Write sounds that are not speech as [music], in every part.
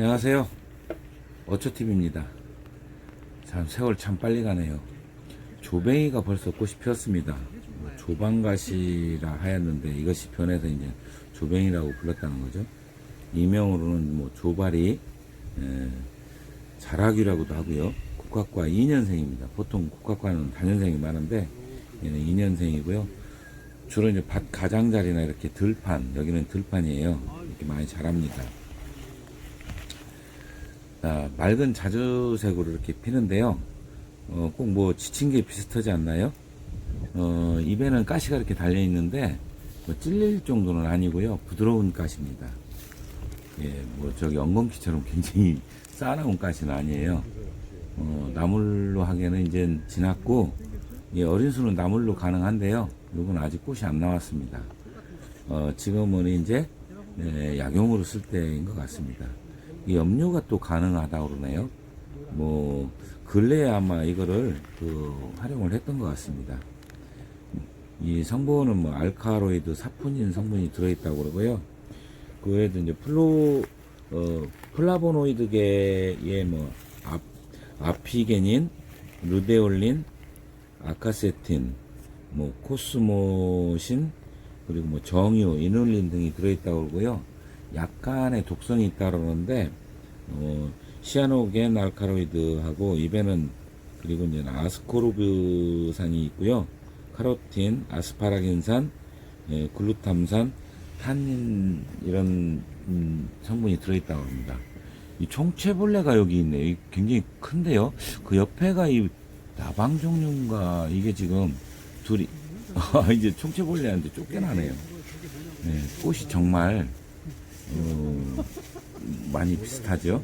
안녕하세요. 어초TV입니다. 참, 세월 참 빨리 가네요. 조뱅이가 벌써 꽃이 피었습니다. 뭐 조방가시라 하였는데 이것이 변해서 이제 조뱅이라고 불렀다는 거죠. 이명으로는 뭐 조발이, 에, 자라귀라고도 하고요. 국화과 2년생입니다. 보통 국화과는 단년생이 많은데 얘는 2년생이고요. 주로 이제 밭 가장자리나 이렇게 들판, 여기는 들판이에요. 이렇게 많이 자랍니다. 아, 맑은 자주색으로 이렇게 피는데요. 어, 꼭 뭐 지친 게 비슷하지 않나요? 어, 입에는 가시가 이렇게 달려 있는데 뭐 찔릴 정도는 아니고요. 부드러운 가시입니다. 예, 뭐 저기 엉겅퀴처럼 굉장히 [laughs] 쌓아놓은 가시는 아니에요. 어, 나물로 하기에는 이제 지났고 예, 어린 수는 나물로 가능한데요. 요건 아직 꽃이 안 나왔습니다. 어, 지금은 이제 네, 약용으로 쓸 때인 것 같습니다. 이 염료가 또 가능하다고 그러네요. 뭐 근래에 아마 이거를 그 활용을 했던 것 같습니다. 이 성분은 뭐 알카로이드 사포닌 성분이 들어있다고 그러고요. 그 외에도 이제 플로 어, 플라보노이드계의 뭐 아, 아피게닌, 루데올린, 아카세틴, 뭐 코스모신 그리고 뭐 정유, 이눌린 등이 들어있다고 그러고요. 약간의 독성이 있다고 그러는데 어, 시아노겐 알카로이드하고 입에는 그리고 이제 아스코르브산이 있고요. 카로틴, 아스파라긴산, 예, 글루탐산, 탄닌 이런 음, 성분이 들어있다고 합니다. 이 총체벌레가 여기 있네요. 이 굉장히 큰데요. 그 옆에가 이 나방 종류인가 이게 지금 둘이 아, [laughs] 이제 총체벌레한테 쫓겨나네요. 네, 꽃이 정말 어, 많이 비슷하죠.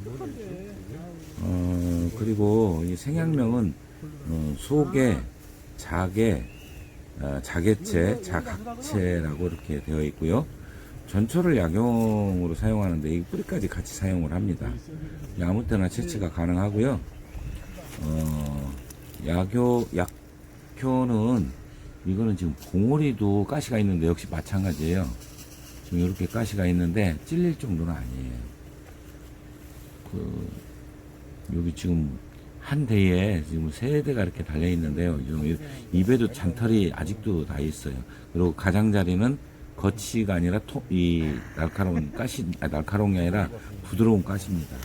어, 그리고 이 생양명은 어, 소개, 자개, 어, 자개체, 자각체라고 이렇게 되어 있고요. 전초를 약용으로 사용하는데 이 뿌리까지 같이 사용을 합니다. 아무 때나 채취가 가능하고요. 어, 약효, 약효는 이거는 지금 봉오리도 가시가 있는데 역시 마찬가지예요. 지금 이렇게 가시가 있는데 찔릴 정도는 아니에요. 그 여기 지금 한 대에 지금 세 대가 이렇게 달려 있는데요. 지금 이- 입에도 잔털이 아직도 다 있어요. 그리고 가장자리는 거치가 아니라 토, 이 날카로운 가시, 아, 날카로운 게 아니라 부드러운 가시입니다.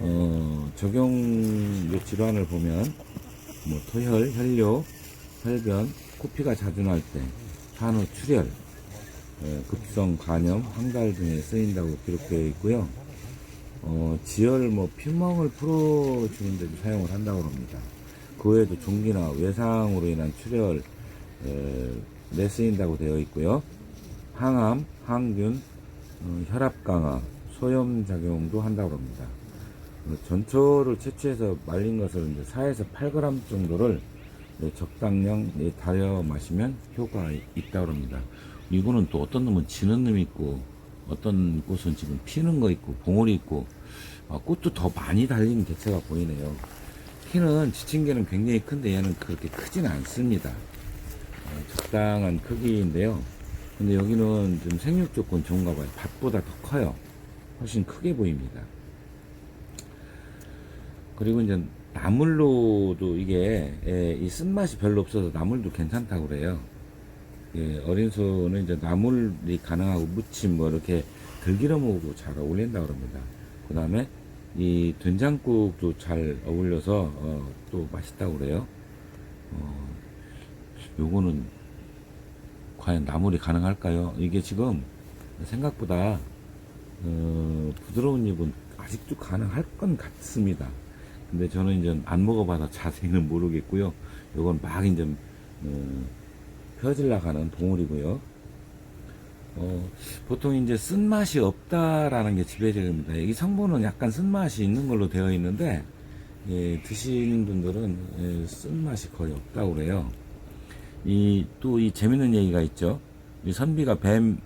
어, 적용 요 질환을 보면 뭐 토혈, 혈뇨, 혈변, 코피가 자주 날 때, 산후 출혈, 예, 급성 간염, 황달 등에 쓰인다고 기록되어 있고요. 어, 지혈, 뭐, 피멍을 풀어주는 데도 사용을 한다고 합니다. 그 외에도 종기나 외상으로 인한 출혈, 에, 내 쓰인다고 되어 있고요. 항암, 항균, 어, 혈압 강화, 소염 작용도 한다고 합니다. 어, 전초를 채취해서 말린 것을 이제 4에서 8g 정도를 네, 적당량 네, 달여 마시면 효과가 있- 있다고 합니다. 이거는 또 어떤 놈은 지는 놈이 있고 어떤 꽃은 지금 피는 거 있고 봉오리 있고 아, 꽃도 더 많이 달린 개체가 보이네요. 키는 지친 개는 굉장히 큰데 얘는 그렇게 크지는 않습니다. 어, 적당한 크기인데요. 근데 여기는 좀 생육 조건 좋은가 봐요. 밭보다 더 커요. 훨씬 크게 보입니다. 그리고 이제 나물로도 이게 예, 이 쓴맛이 별로 없어서 나물도 괜찮다고 그래요. 예, 어린 소는 이제 나물이 가능하고 무침 뭐 이렇게 들기름 먹고 잘 어울린다고 그럽니다. 그 다음에 이 된장국도 잘 어울려서 어, 또 맛있다고 그래요. 어, 요거는 과연 나물이 가능할까요? 이게 지금 생각보다 어, 부드러운 잎은 아직도 가능할 건 같습니다. 근데 저는 이제 안 먹어봐서 자세히는 모르겠고요. 요건 막 이제 어, 펴질라 가는 봉우리고요. 어, 보통 이제 쓴맛이 없다라는 게 지배적입니다. 이 성분은 약간 쓴맛이 있는 걸로 되어 있는데, 예, 드시는 분들은 예, 쓴맛이 거의 없다고 그래요. 이, 또 이 재밌는 얘기가 있죠. 이 선비가 뱀을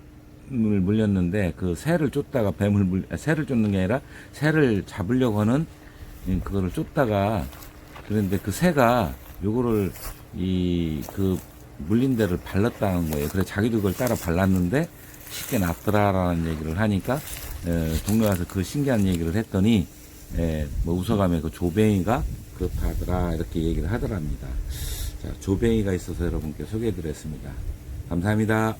물렸는데, 그 새를 쫓다가 뱀을 물, 아, 새를 쫓는 게 아니라 새를 잡으려고 하는 음, 그거를 쫓다가, 그런데 그 새가 요거를 이, 그 물린 데를 발랐다는 거예요. 그래서 자기도 그걸 따라 발랐는데 쉽게 낫더라라는 얘기를 하니까 에, 동네 와서 그 신기한 얘기를 했더니 에, 뭐 웃어가며 그 조뱅이가 그렇다 하더라 이렇게 얘기를 하더랍니다. 자, 조뱅이가 있어서 여러분께 소개해드렸습니다. 감사합니다.